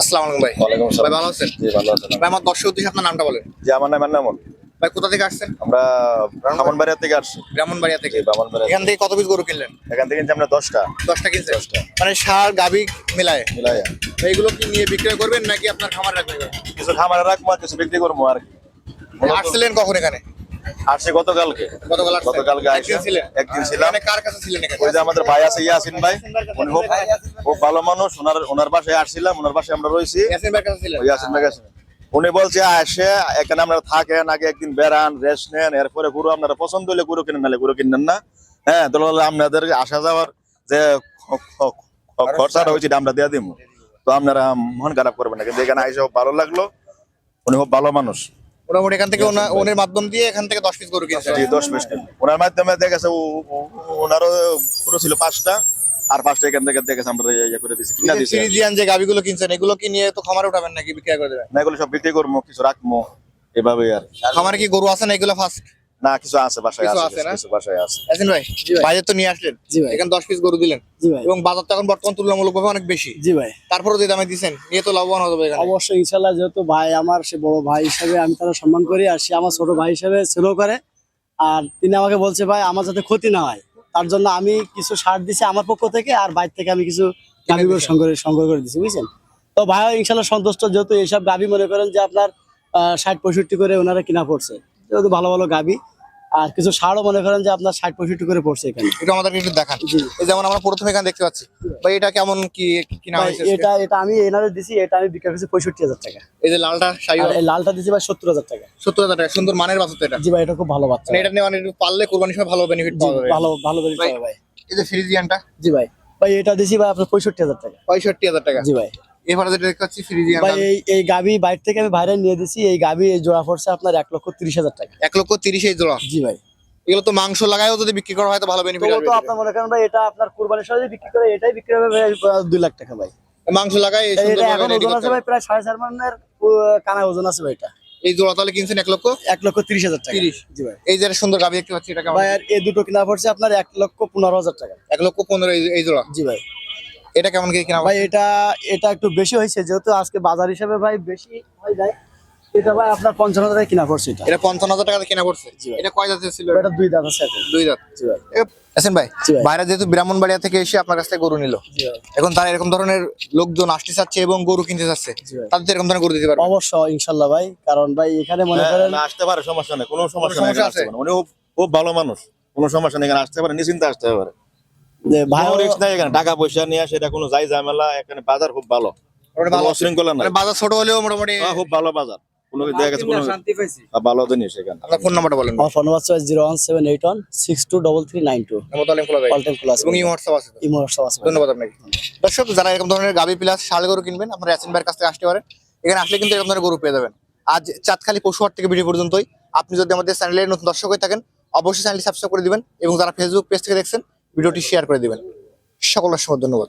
আসসালামু আলাইকুম ভাই। ওয়ালাইকুম ভাই ভালো আছেন? জি ভালো আছেন ভাই আমার দর্শক উদ্দেশ্যে আপনার নামটা বলেন। জি আমার নাম ভাই কোথা থেকে আসছেন? আমরা ব্রাহ্মণবাড়িয়া থেকে আসছি। ব্রাহ্মণবাড়িয়া থেকে। ব্রাহ্মণবাড়িয়া এখান থেকে কত পিস গরু কিনলেন? এখান থেকে কিনছি আমরা দশটা। দশটা কিনছেন? দশটা। মানে সার গাভি মিলায়? মিলাইয়া এইগুলো কি নিয়ে বিক্রয় করবেন নাকি আপনার খামার রাখবেন? কিছু খামারে রাখব কিছু বিক্রি করব আর কি। আসছিলেন কখন এখানে? আসছে গতকালকে। গতকালকে একদিন ছিলাম। ওই যে আমাদের ভাই আছে ইয়াসিন ভাই। উনি খুব খুব ভালো মানুষ। ওনার ওনার বাসায় আসছিলাম ওনার বাসায় আমরা রয়েছি। ইয়াসিন ভাই কাছে উনি বলছে আসে এখানে আপনারা থাকেন আগে একদিন বেড়ান রেস্ট নেন এরপরে গুরু আপনারা পছন্দ হলে গুরু কিনেন নাহলে গুরু কিনেন না। হ্যাঁ তাহলে আপনাদের আসা যাওয়ার যে খরচাটা হয়েছে আমরা দিয়ে দিব তো আপনারা মন খারাপ করবেন না। কিন্তু এখানে আইসা ভালো লাগল। উনি খুব ভালো মানুষ। মোটামুটি এখান থেকে ওনার ওনের মাধ্যম দিয়ে এখান থেকে দশ পিস গরু কিনছেন জি দশ পিস ওনার মাধ্যমে দেখেছে ও- ও- ওনারও পুরো ছিল পাঁচটা আর পাঁচটা এখান থেকে দেখেছে আমরা ইয়ে করে দিচ্ছি কিনা দিচ্ছি সিরিজিয়ান যে গাভিগুলো কিনছেন এগুলো কি নিয়ে তো খামারে উঠাবেন নাকি বিক্রি করে দেবেন? না এগুলো সব বিক্রি করব কিছু রাখব এভাবে আর খামারে কি গরু আছে না এগুলো ফার্স্ট না কিছু আছে বাসায় আছে? কিছু বাসায় আছে। ইয়াসিন ভাই বাজার তো নিয়ে আসলেন? জি ভাই। এখানে দশ পিস গরু দিলেন। জি ভাই। এবং বাজার তো এখন বর্তমান তুলনামূলকভাবে অনেক বেশি। জি ভাই। তারপরে যে দামে দিচ্ছেন নিয়ে তো লাভবান হবে এখানে। অবশ্যই ইনশাল্লাহ যেহেতু ভাই আমার সে বড় ভাই হিসেবে আমি তারা সম্মান করি আর সে আমার ছোট ভাই হিসেবে সেলও করে। আর তিনি আমাকে বলছে ভাই আমার যাতে ক্ষতি না হয় তার জন্য আমি কিছু সার দিছি আমার পক্ষ থেকে আর বাইর থেকে আমি কিছু দিছেন। সংগ্রহ সংগ্রহ করে দিচ্ছি বুঝছেন? তো ভাই ইনশাল্লাহ সন্তুষ্ট যেহেতু এইসব গাভি মনে করেন যে আপনার ষাট পঁয়ষট্টি করে ওনারা কিনা পড়ছে। যেহেতু ভালো ভালো গাভি আর কিছু সারও মনে করেন যে আপনার ষাট পঁয়ষট্টি করে পড়ছে এখানে। একটু আমাদেরকে একটু দেখান। এই যেমন আমরা প্রথমে এখানে দেখতে পাচ্ছি ভাই এটা কেমন কি কিনা হয়েছে? এটা এটা আমি এনারে দিছি এটা আমি বিক্রি করছি পঁয়ষট্টি হাজার টাকা। এই যে লালটা শাড়ি এই লালটা দিছি ভাই সত্তর হাজার টাকা। সত্তর হাজার টাকা সুন্দর মানের তো এটা। জি ভাই এটা খুব ভালো বাচ্চা। মানে এটা নিয়ে মানে পারলে কোরবানি সময় ভালো বেনিফিট পাওয়া যাবে। ভালো ভালো ভাই। যাবে। ভাই এই যে ফ্রিজিয়ানটা? জি ভাই। ভাই এটা দিছি ভাই আপনার পঁয়ষট্টি হাজার টাকা। পঁয়ষট্টি হাজার টাকা। জি ভাই। এবারে যেটা দেখতে পাচ্ছি ফ্রিজিয়ান ভাই এই এই গাবি বাইরে থেকে আমি বাইরে নিয়ে দিছি এই গাবি এই জোড়া পড়ছে আপনার এক লক্ষ তিরিশ হাজার টাকা। এক লক্ষ তিরিশ এই জোড়া। জি ভাই। এগুলো তো মাংস লাগায়ও যদি বিক্রি করা হয় তো ভালো বেনিফিট তো মনে করেন ভাই এটা আপনার কুরবানির বিক্রি করে এটাই বিক্রি হবে ভাই আহ, লাখ টাকা ভাই। মাংস লাগায় এই এটা এখন ওজন আছে ভাই প্রায় মানের কানা ওজন আছে ভাই এটা। এই জোড়া তাহলে কিনছেন এক লক্ষ? এক লক্ষ তিরিশ হাজার টাকা। 30 জি ভাই। এই যে সুন্দর দেখতে পাচ্ছি এটা ভাই আর এই দুটো কিনা পড়ছে আপনার এক লক্ষ পনেরো হাজার টাকা। এক লক্ষ পনেরো এই- এই জোড়া। জি ভাই। এটা কেমন কি কিনা? ভাই এটা এটা একটু বেশি হয়েছে যেহেতু আজকে বাজার হিসেবে ভাই বেশি হয় যায় এটা ভাই আপনার পঞ্চান্ন হাজার টাকা কিনা পড়ছে এটা। এটা পঞ্চান্ন হাজার টাকা কিনা পড়ছে? এটা কয় জাতের ছিল এটা? দুই দাঁত আছে এখন দুই দাঁত জি ভাই। আছেন ভাই জি ভাই। বাইরে যেহেতু ব্রাহ্মণবাড়িয়া থেকে এসে আপনার কাছ থেকে গরু নিল এখন তারা এরকম ধরনের লোকজন আসতে চাচ্ছে এবং গরু কিনতে চাচ্ছে তাদের এরকম ধরনের গরু দিতে পারবে? অবশ্যই ইনশাল্লাহ ভাই কারণ ভাই এখানে মনে হ্যাঁ, করেন আসতে পারে সমস্যা নেই কোনো সমস্যা নেই। উনি খুব খুব ভালো মানুষ কোনো সমস্যা নেই এখানে আসতে পারে নিশ্চিন্তে আসতে পারে। যে ভাই রিস্ক নাই এখানে। টাকা পয়সা নিয়ে আসে এটা কোনো যাই ঝামেলা এখানে বাজার খুব ভালো। অশৃঙ্খলা নাই। মানে বাজার ছোট হলেও মোটামুটি হ্যাঁ, খুব ভালো বাজার। কোনো দেখা গেছে কোনো আহ, ভালো জিনিস এখানে আপনার ফোন নাম্বারটা বলেন। আমার phone number zero one seven eight one six two double three nine two আমার খোলা যায় অল টাইম ক্লাস এবং এই হোয়াটসঅ্যাপ আছে ইমো হোয়াটসঅ্যাপ আছে। ধন্যবাদ আপনাকে। দর্শক যারা এরকম ধরনের গাবি প্লাস শাল গরু কিনবেন আপনারা ইয়াসিন ভাইয়ের কাছ থেকে আসতে পারেন। এখানে আসলে কিন্তু এরকম ধরনের গরু পেয়ে যাবেন। আজ চাঁদখালি পশুহাট থেকে ভিডিও পর্যন্তই। আপনি যদি আমাদের চ্যানেলের নতুন দর্শক হয়ে থাকেন অবশ্যই চ্যানেলটি সাবস্ক্রাইব করে দিবেন এবং যারা ফেসবুক পেজ থেকে দেখছেন ভিডিওটি শেয়ার করে দেবেন। সকলের সময় ধন্যবাদ।